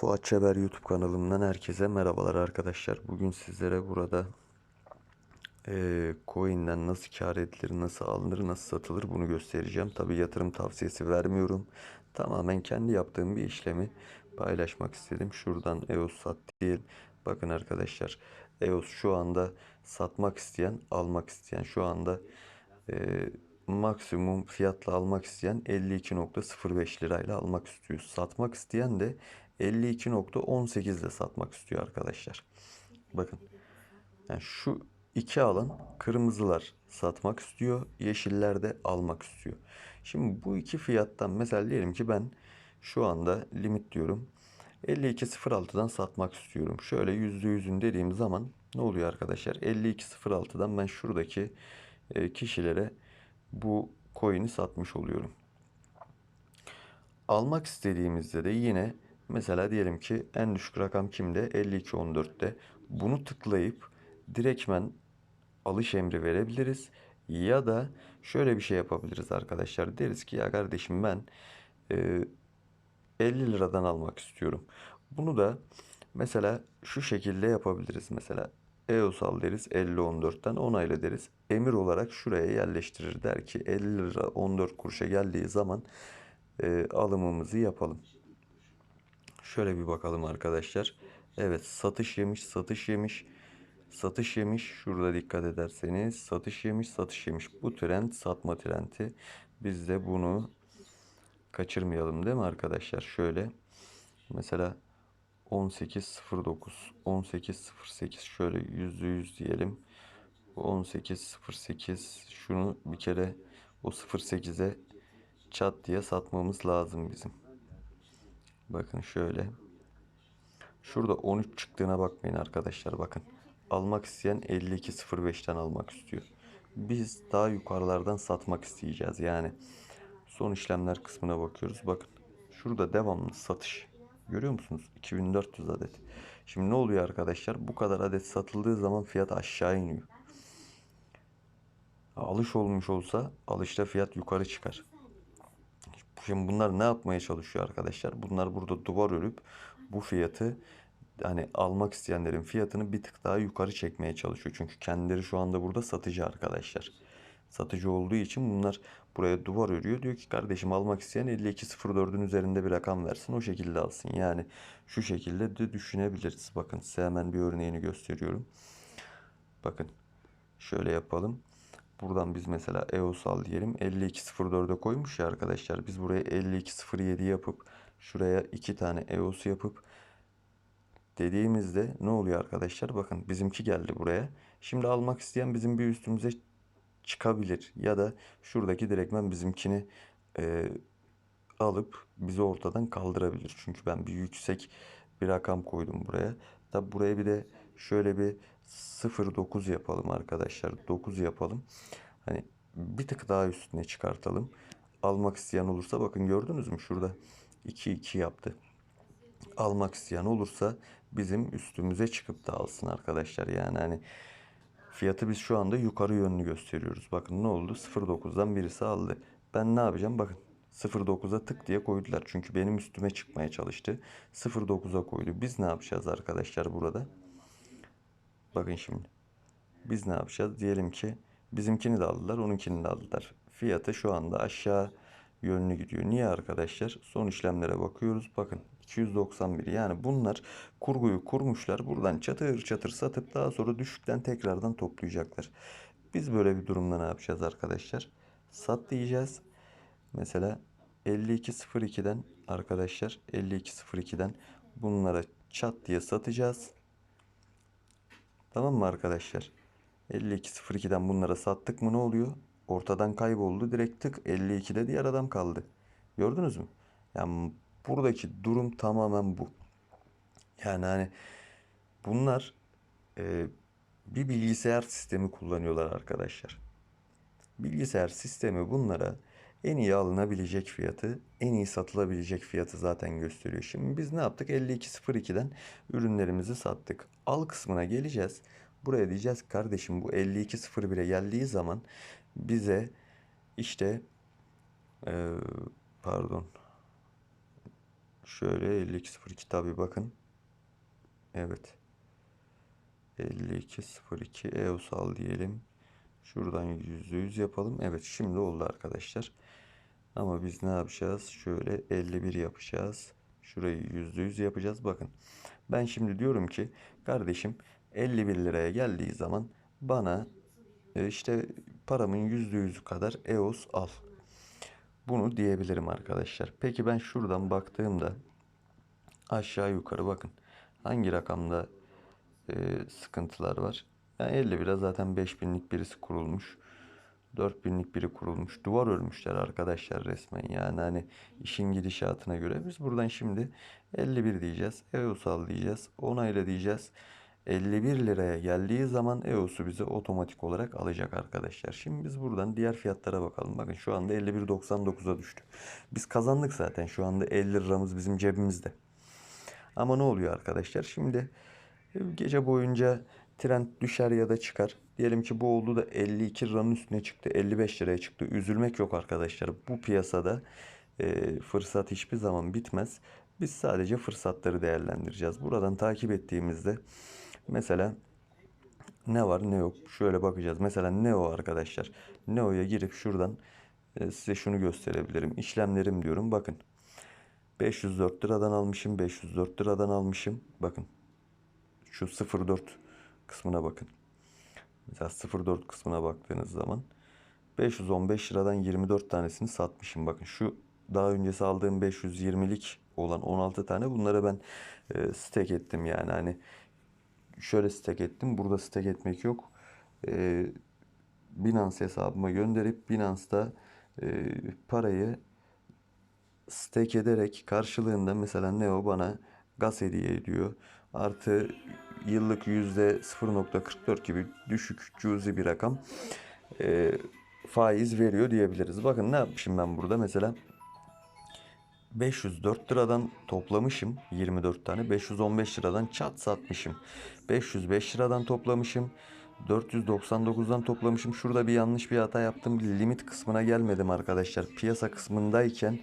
Fuat Çeber YouTube kanalımdan herkese merhabalar arkadaşlar. Bugün sizlere burada e, coin'den nasıl kar edilir, nasıl alınır, nasıl satılır bunu göstereceğim. Tabi yatırım tavsiyesi vermiyorum. Tamamen kendi yaptığım bir işlemi paylaşmak istedim. Şuradan EOS sat değil. Bakın arkadaşlar EOS şu anda satmak isteyen, almak isteyen şu anda e, maksimum fiyatla almak isteyen 52.05 lirayla almak istiyor. Satmak isteyen de 52.18 ile satmak istiyor arkadaşlar. Bakın. Yani şu iki alan kırmızılar satmak istiyor, yeşiller de almak istiyor. Şimdi bu iki fiyattan mesela diyelim ki ben şu anda limit diyorum. 52.06'dan satmak istiyorum. Şöyle %100'ün dediğim zaman ne oluyor arkadaşlar? 52.06'dan ben şuradaki e, kişilere bu coin'i satmış oluyorum. Almak istediğimizde de yine mesela diyelim ki en düşük rakam kimde? 52.14'te. Bunu tıklayıp direktmen alış emri verebiliriz. Ya da şöyle bir şey yapabiliriz arkadaşlar. Deriz ki ya kardeşim ben e, 50 liradan almak istiyorum. Bunu da mesela şu şekilde yapabiliriz. Mesela EOS al deriz 50-14'ten onayla deriz. Emir olarak şuraya yerleştirir der ki 50 lira 14 kuruşa geldiği zaman e, alımımızı yapalım. Şöyle bir bakalım arkadaşlar. Evet satış yemiş satış yemiş. Satış yemiş. Şurada dikkat ederseniz satış yemiş satış yemiş. Bu trend satma trendi. Biz de bunu kaçırmayalım değil mi arkadaşlar? Şöyle mesela 18.09 18.08 şöyle %100 diyelim. 18.08 şunu bir kere o 08'e çat diye satmamız lazım bizim. Bakın şöyle. Şurada 13 çıktığına bakmayın arkadaşlar bakın. Almak isteyen 52.05'ten almak istiyor. Biz daha yukarılardan satmak isteyeceğiz yani. Son işlemler kısmına bakıyoruz. Bakın şurada devamlı satış. Görüyor musunuz? 2400 adet. Şimdi ne oluyor arkadaşlar? Bu kadar adet satıldığı zaman fiyat aşağı iniyor. Alış olmuş olsa alışta fiyat yukarı çıkar. Şimdi bunlar ne yapmaya çalışıyor arkadaşlar? Bunlar burada duvar örüp bu fiyatı hani almak isteyenlerin fiyatını bir tık daha yukarı çekmeye çalışıyor. Çünkü kendileri şu anda burada satıcı arkadaşlar. Satıcı olduğu için bunlar buraya duvar örüyor. Diyor ki kardeşim almak isteyen 52.04'ün üzerinde bir rakam versin. O şekilde alsın. Yani şu şekilde de düşünebiliriz. Bakın size hemen bir örneğini gösteriyorum. Bakın şöyle yapalım. Buradan biz mesela EOS al diyelim. 52.04'e koymuş ya arkadaşlar. Biz buraya 52.07 yapıp şuraya iki tane EOS yapıp dediğimizde ne oluyor arkadaşlar? Bakın bizimki geldi buraya. Şimdi almak isteyen bizim bir üstümüze çıkabilir. Ya da şuradaki direktmen bizimkini e, alıp bizi ortadan kaldırabilir. Çünkü ben bir yüksek bir rakam koydum buraya. Tabi buraya bir de şöyle bir 0.9 yapalım arkadaşlar. 9 yapalım. Hani bir tık daha üstüne çıkartalım. Almak isteyen olursa bakın gördünüz mü şurada 2-2 yaptı. Almak isteyen olursa bizim üstümüze çıkıp da alsın arkadaşlar. Yani hani fiyatı biz şu anda yukarı yönlü gösteriyoruz. Bakın ne oldu? 0.9'dan birisi aldı. Ben ne yapacağım? Bakın 0.9'a tık diye koydular. Çünkü benim üstüme çıkmaya çalıştı. 0.9'a koydu. Biz ne yapacağız arkadaşlar burada? Bakın şimdi. Biz ne yapacağız? Diyelim ki bizimkini de aldılar, onunkini de aldılar. Fiyatı şu anda aşağı yönlü gidiyor. Niye arkadaşlar? Son işlemlere bakıyoruz. Bakın 291 yani bunlar kurguyu kurmuşlar. Buradan çatır çatır satıp daha sonra düşükten tekrardan toplayacaklar. Biz böyle bir durumda ne yapacağız arkadaşlar? Sat diyeceğiz. Mesela 52.02'den arkadaşlar 52.02'den bunlara çat diye satacağız. Tamam mı arkadaşlar? 52.02'den bunlara sattık mı ne oluyor? Ortadan kayboldu. Direkt tık 52'de diğer adam kaldı. Gördünüz mü? Yani buradaki durum tamamen bu. Yani hani bunlar e, bir bilgisayar sistemi kullanıyorlar arkadaşlar. Bilgisayar sistemi bunlara en iyi alınabilecek fiyatı, en iyi satılabilecek fiyatı zaten gösteriyor. Şimdi biz ne yaptık? 52.02'den ürünlerimizi sattık. Al kısmına geleceğiz. Buraya diyeceğiz kardeşim bu 52.01'e geldiği zaman bize işte e, pardon Şöyle 5202 tabi bakın. Evet. 5202 EOS al diyelim. Şuradan %100 yapalım. Evet şimdi oldu arkadaşlar. Ama biz ne yapacağız? Şöyle 51 yapacağız. Şurayı %100 yapacağız. Bakın. Ben şimdi diyorum ki kardeşim 51 liraya geldiği zaman bana e, işte paramın %100'ü kadar EOS al. Bunu diyebilirim arkadaşlar. Peki ben şuradan baktığımda aşağı yukarı bakın. Hangi rakamda e, sıkıntılar var? Yani 51'e zaten 5000'lik birisi kurulmuş. 4000'lik biri kurulmuş. Duvar örmüşler arkadaşlar resmen. Yani hani işin gidişatına göre biz buradan şimdi 51 diyeceğiz. EOS al diyeceğiz. Onayla diyeceğiz. 51 liraya geldiği zaman EOS'u bize otomatik olarak alacak arkadaşlar. Şimdi biz buradan diğer fiyatlara bakalım. Bakın şu anda 51.99'a düştü. Biz kazandık zaten. Şu anda 50 liramız bizim cebimizde. Ama ne oluyor arkadaşlar? Şimdi gece boyunca trend düşer ya da çıkar. Diyelim ki bu oldu da 52 liranın üstüne çıktı. 55 liraya çıktı. Üzülmek yok arkadaşlar. Bu piyasada e, fırsat hiçbir zaman bitmez. Biz sadece fırsatları değerlendireceğiz. Buradan takip ettiğimizde mesela ne var ne yok şöyle bakacağız. Mesela Neo arkadaşlar. Neo'ya girip şuradan e, size şunu gösterebilirim. İşlemlerim diyorum. Bakın. 504 liradan almışım. 504 liradan almışım. Bakın. Şu 04 kısmına bakın. Mesela 04 kısmına baktığınız zaman 515 liradan 24 tanesini satmışım. Bakın şu daha öncesi aldığım 520'lik olan 16 tane bunları ben e, stack ettim yani hani şöyle stack ettim. Burada stack etmek yok. E, Binance hesabıma gönderip Binance'da e, parayı stake ederek karşılığında mesela Neo bana gaz hediye ediyor. Artı yıllık yüzde 0.44 gibi düşük cüzi bir rakam e, faiz veriyor diyebiliriz. Bakın ne yapmışım ben burada mesela 504 liradan toplamışım 24 tane 515 liradan çat satmışım 505 liradan toplamışım 499'dan toplamışım. Şurada bir yanlış bir hata yaptım. Limit kısmına gelmedim arkadaşlar. Piyasa kısmındayken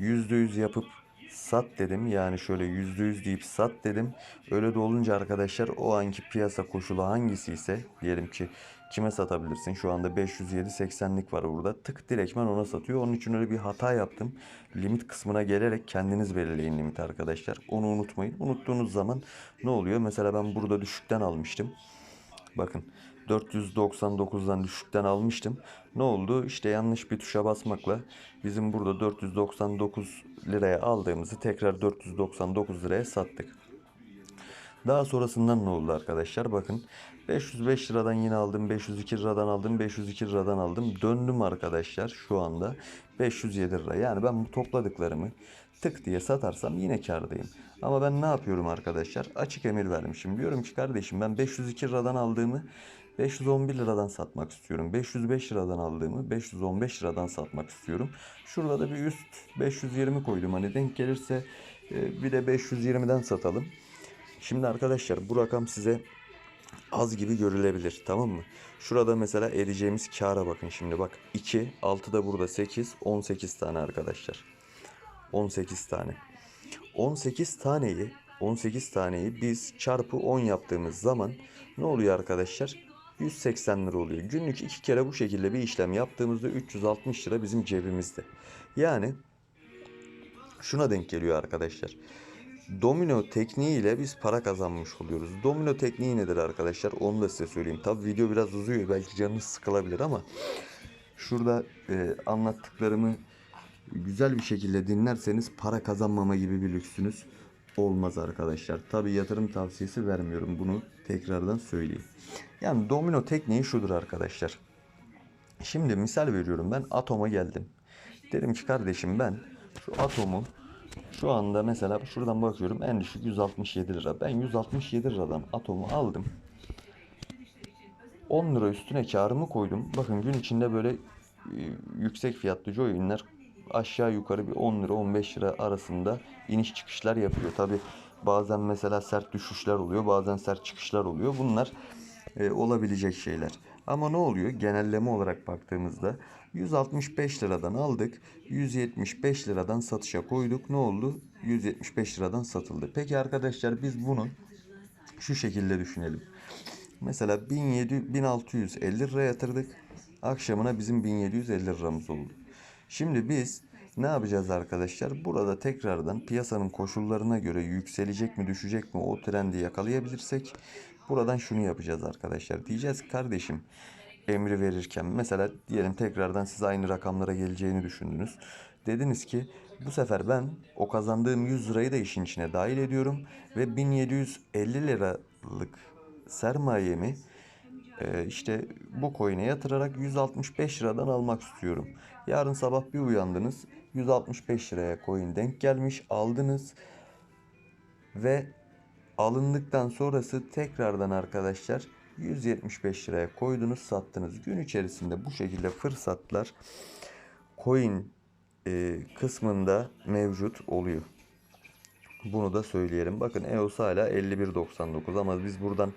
%100 yapıp sat dedim. Yani şöyle %100 deyip sat dedim. Öyle de olunca arkadaşlar o anki piyasa koşulu hangisi ise diyelim ki kime satabilirsin? Şu anda 507.80'lik var burada. Tık direktmen ona satıyor. Onun için öyle bir hata yaptım. Limit kısmına gelerek kendiniz belirleyin limit arkadaşlar. Onu unutmayın. Unuttuğunuz zaman ne oluyor? Mesela ben burada düşükten almıştım. Bakın 499'dan düşükten almıştım. Ne oldu? İşte yanlış bir tuşa basmakla bizim burada 499 liraya aldığımızı tekrar 499 liraya sattık. Daha sonrasından ne oldu arkadaşlar? Bakın 505 liradan yine aldım. 502 liradan aldım. 502 liradan aldım. Döndüm arkadaşlar şu anda 507 lira. Yani ben bu topladıklarımı tık diye satarsam yine kardayım. Ama ben ne yapıyorum arkadaşlar? Açık emir vermişim. Diyorum ki kardeşim ben 502 liradan aldığımı 511 liradan satmak istiyorum. 505 liradan aldığımı 515 liradan satmak istiyorum. Şurada da bir üst 520 koydum. Hani denk gelirse e, bir de 520'den satalım. Şimdi arkadaşlar bu rakam size az gibi görülebilir tamam mı? Şurada mesela edeceğimiz kâra bakın şimdi bak 2, 6 da burada 8, 18 tane arkadaşlar. 18 tane. 18 taneyi 18 taneyi biz çarpı 10 yaptığımız zaman ne oluyor arkadaşlar? 180 lira oluyor. Günlük iki kere bu şekilde bir işlem yaptığımızda 360 lira bizim cebimizde. Yani şuna denk geliyor arkadaşlar. Domino tekniğiyle biz para kazanmış oluyoruz. Domino tekniği nedir arkadaşlar? Onu da size söyleyeyim. Tabi video biraz uzuyor. Belki canınız sıkılabilir ama şurada e, anlattıklarımı güzel bir şekilde dinlerseniz para kazanmama gibi bir lüksünüz olmaz arkadaşlar. Tabi yatırım tavsiyesi vermiyorum. Bunu tekrardan söyleyeyim. Yani domino tekniği şudur arkadaşlar. Şimdi misal veriyorum ben atoma geldim. Dedim ki kardeşim ben şu atomu şu anda mesela şuradan bakıyorum en düşük 167 lira. Ben 167 liradan atomu aldım. 10 lira üstüne karımı koydum. Bakın gün içinde böyle e, yüksek fiyatlı joyunlar aşağı yukarı bir 10 lira 15 lira arasında iniş çıkışlar yapıyor. Tabi bazen mesela sert düşüşler oluyor bazen sert çıkışlar oluyor. Bunlar e, olabilecek şeyler. Ama ne oluyor? Genelleme olarak baktığımızda 165 liradan aldık. 175 liradan satışa koyduk. Ne oldu? 175 liradan satıldı. Peki arkadaşlar biz bunu şu şekilde düşünelim. Mesela 1700 1650 lira yatırdık. Akşamına bizim 1750 liramız oldu. Şimdi biz ne yapacağız arkadaşlar? Burada tekrardan piyasanın koşullarına göre yükselecek mi düşecek mi o trendi yakalayabilirsek buradan şunu yapacağız arkadaşlar. Diyeceğiz ki kardeşim emri verirken mesela diyelim tekrardan siz aynı rakamlara geleceğini düşündünüz. Dediniz ki bu sefer ben o kazandığım 100 lirayı da işin içine dahil ediyorum ve 1750 liralık sermayemi e, işte bu coin'e yatırarak 165 liradan almak istiyorum. Yarın sabah bir uyandınız 165 liraya coin denk gelmiş aldınız ve alındıktan sonrası tekrardan arkadaşlar 175 liraya koydunuz sattınız. Gün içerisinde bu şekilde fırsatlar coin e, kısmında mevcut oluyor. Bunu da söyleyelim. Bakın EOS hala 51.99 ama biz buradan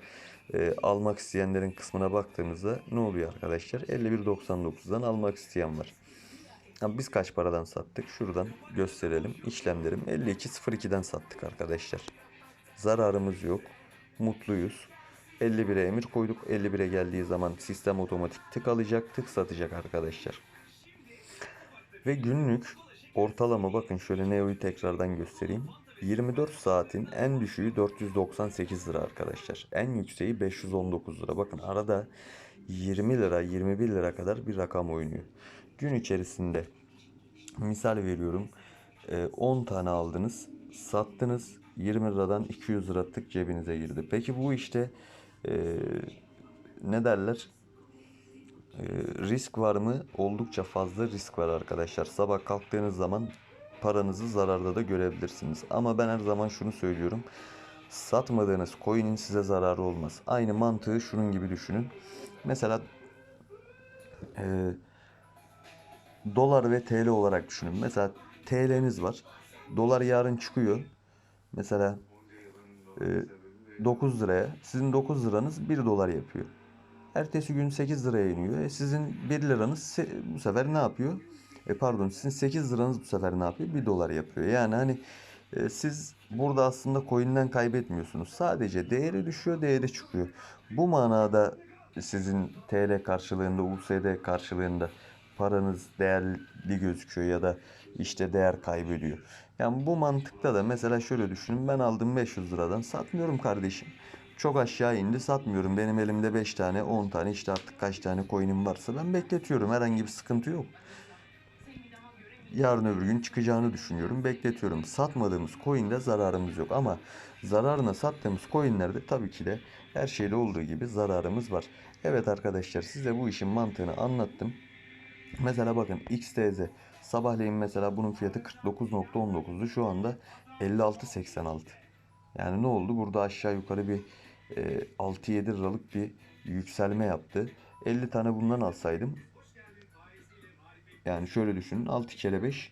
e, almak isteyenlerin kısmına baktığımızda ne oluyor arkadaşlar? 51.99'dan almak isteyen var. Ha, biz kaç paradan sattık? Şuradan gösterelim. İşlemlerim 52.02'den sattık arkadaşlar. Zararımız yok. Mutluyuz. 51'e emir koyduk. 51'e geldiği zaman sistem otomatik tık alacak, tık satacak arkadaşlar. Ve günlük ortalama bakın şöyle Neo'yu tekrardan göstereyim. 24 saatin en düşüğü 498 lira arkadaşlar. En yükseği 519 lira. Bakın arada 20 lira 21 lira kadar bir rakam oynuyor. Gün içerisinde misal veriyorum 10 tane aldınız sattınız 20 liradan 200 lira tık cebinize girdi. Peki bu işte e, ne derler e, risk var mı? Oldukça fazla risk var arkadaşlar. Sabah kalktığınız zaman paranızı zararda da görebilirsiniz. Ama ben her zaman şunu söylüyorum. Satmadığınız coin'in size zararı olmaz. Aynı mantığı şunun gibi düşünün. Mesela e, dolar ve TL olarak düşünün. Mesela TL'niz var. Dolar yarın çıkıyor. Mesela e, 9 liraya. Sizin 9 liranız 1 dolar yapıyor. Ertesi gün 8 liraya iniyor. E sizin 1 liranız bu sefer ne yapıyor? E pardon sizin 8 liranız bu sefer ne yapıyor? 1 dolar yapıyor. Yani hani e, siz burada aslında coin'den kaybetmiyorsunuz. Sadece değeri düşüyor, değeri çıkıyor. Bu manada sizin TL karşılığında, USD karşılığında paranız değerli gözüküyor ya da işte değer kaybediyor. Yani bu mantıkta da mesela şöyle düşünün ben aldım 500 liradan satmıyorum kardeşim. Çok aşağı indi satmıyorum. Benim elimde 5 tane 10 tane işte artık kaç tane coin'im varsa ben bekletiyorum. Herhangi bir sıkıntı yok. Yarın öbür gün çıkacağını düşünüyorum. Bekletiyorum. Satmadığımız coin'de zararımız yok. Ama zararına sattığımız coin'lerde tabii ki de her şeyde olduğu gibi zararımız var. Evet arkadaşlar size bu işin mantığını anlattım. Mesela bakın XTZ sabahleyin mesela bunun fiyatı 49.19'du. Şu anda 56.86. Yani ne oldu? Burada aşağı yukarı bir e, 6-7 liralık bir yükselme yaptı. 50 tane bundan alsaydım yani şöyle düşünün 6 kere 5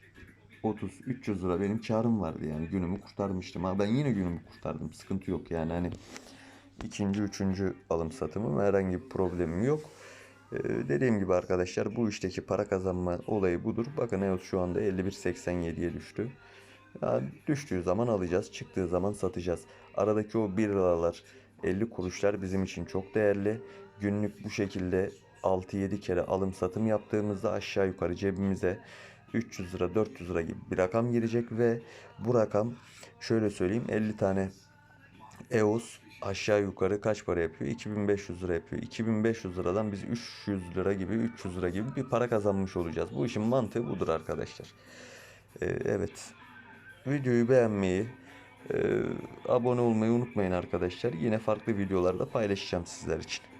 30 300 lira benim karım vardı yani günümü kurtarmıştım. ama ben yine günümü kurtardım. Sıkıntı yok yani hani ikinci, üçüncü alım satımım herhangi bir problemim yok. Ee, dediğim gibi arkadaşlar bu işteki para kazanma olayı budur. Bakın EOS şu anda 51.87'ye düştü. Yani düştüğü zaman alacağız, çıktığı zaman satacağız. Aradaki o 1 liralar, 50 kuruşlar bizim için çok değerli. Günlük bu şekilde 6-7 kere alım satım yaptığımızda aşağı yukarı cebimize 300 lira 400 lira gibi bir rakam girecek ve bu rakam şöyle söyleyeyim 50 tane EOS aşağı yukarı kaç para yapıyor? 2500 lira yapıyor. 2500 liradan biz 300 lira gibi 300 lira gibi bir para kazanmış olacağız. Bu işin mantığı budur arkadaşlar. Ee, evet. Videoyu beğenmeyi, e, abone olmayı unutmayın arkadaşlar. Yine farklı videolarda paylaşacağım sizler için.